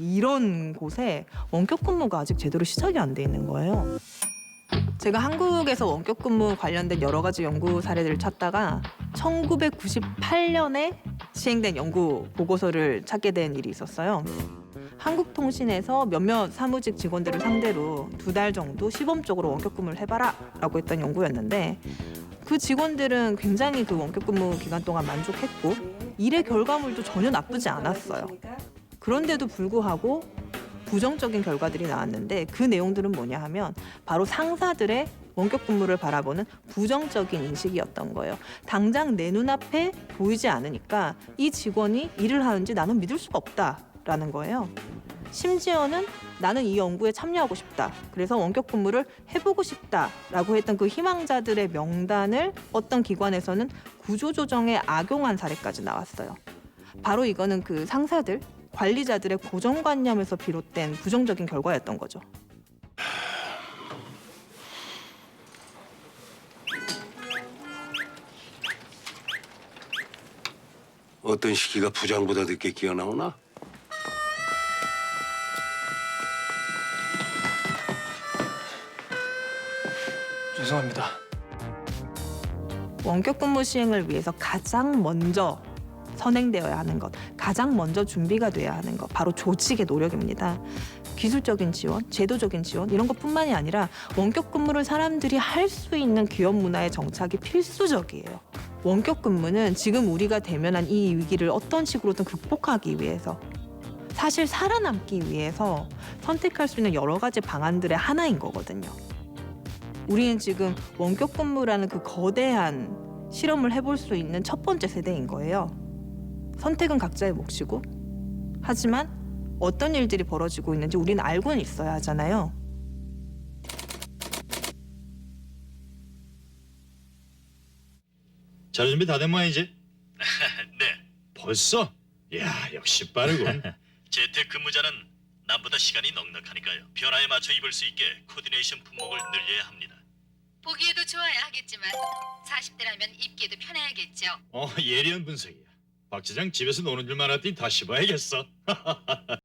이런 곳에 원격 근무가 아직 제대로 시작이 안 돼 있는 거예요. 제가 한국에서 원격 근무 관련된 여러 가지 연구 사례들을 찾다가 1998년에 시행된 연구 보고서를 찾게 된 일이 있었어요. 한국통신에서 몇몇 사무직 직원들을 상대로 두 달 정도 시범적으로 원격 근무를 해봐라라고 했던 연구였는데 그 직원들은 굉장히 그 원격 근무 기간 동안 만족했고 일의 결과물도 전혀 나쁘지 않았어요. 그런데도 불구하고 부정적인 결과들이 나왔는데 그 내용들은 뭐냐 하면 바로 상사들의 원격 근무를 바라보는 부정적인 인식이었던 거예요. 당장 내 눈앞에 보이지 않으니까 이 직원이 일을 하는지 나는 믿을 수가 없다라는 거예요. 심지어는 나는 이 연구에 참여하고 싶다. 그래서 원격 근무를 해보고 싶다라고 했던 그 희망자들의 명단을 어떤 기관에서는 구조조정에 악용한 사례까지 나왔어요. 바로 이거는 그 상사들, 관리자들의 고정관념에서 비롯된 부정적인 결과였던 거죠. 어떤 시기가 부장보다 늦게 끼어나오나? 죄송합니다. 원격 근무 시행을 위해서 가장 먼저 선행되어야 하는 것, 가장 먼저 준비가 돼야 하는 것, 바로 조직의 노력입니다. 기술적인 지원, 제도적인 지원 이런 것뿐만이 아니라 원격 근무를 사람들이 할 수 있는 기업 문화의 정착이 필수적이에요. 원격 근무는 지금 우리가 대면한 이 위기를 어떤 식으로든 극복하기 위해서 사실 살아남기 위해서 선택할 수 있는 여러 가지 방안들의 하나인 거거든요. 우리는 지금 원격 근무라는 그 거대한 실험을 해볼 수 있는 첫 번째 세대인 거예요. 선택은 각자의 몫이고, 하지만 어떤 일들이 벌어지고 있는지 우리는 알고는 있어야 하잖아요. 자료 준비 다 된 모양이지? 네, 벌써? 야 역시 빠르군. 재택 근무자는 남보다 시간이 넉넉하니까요. 변화에 맞춰 입을 수 있게 코디네이션 품목을 늘려야 합니다. 보기에도 좋아야 하겠지만 40대라면 입기에도 편해야겠죠. 어 예리한 분석이야. 박 지장 집에서 노는 줄만 알았더니 다시 봐야겠어.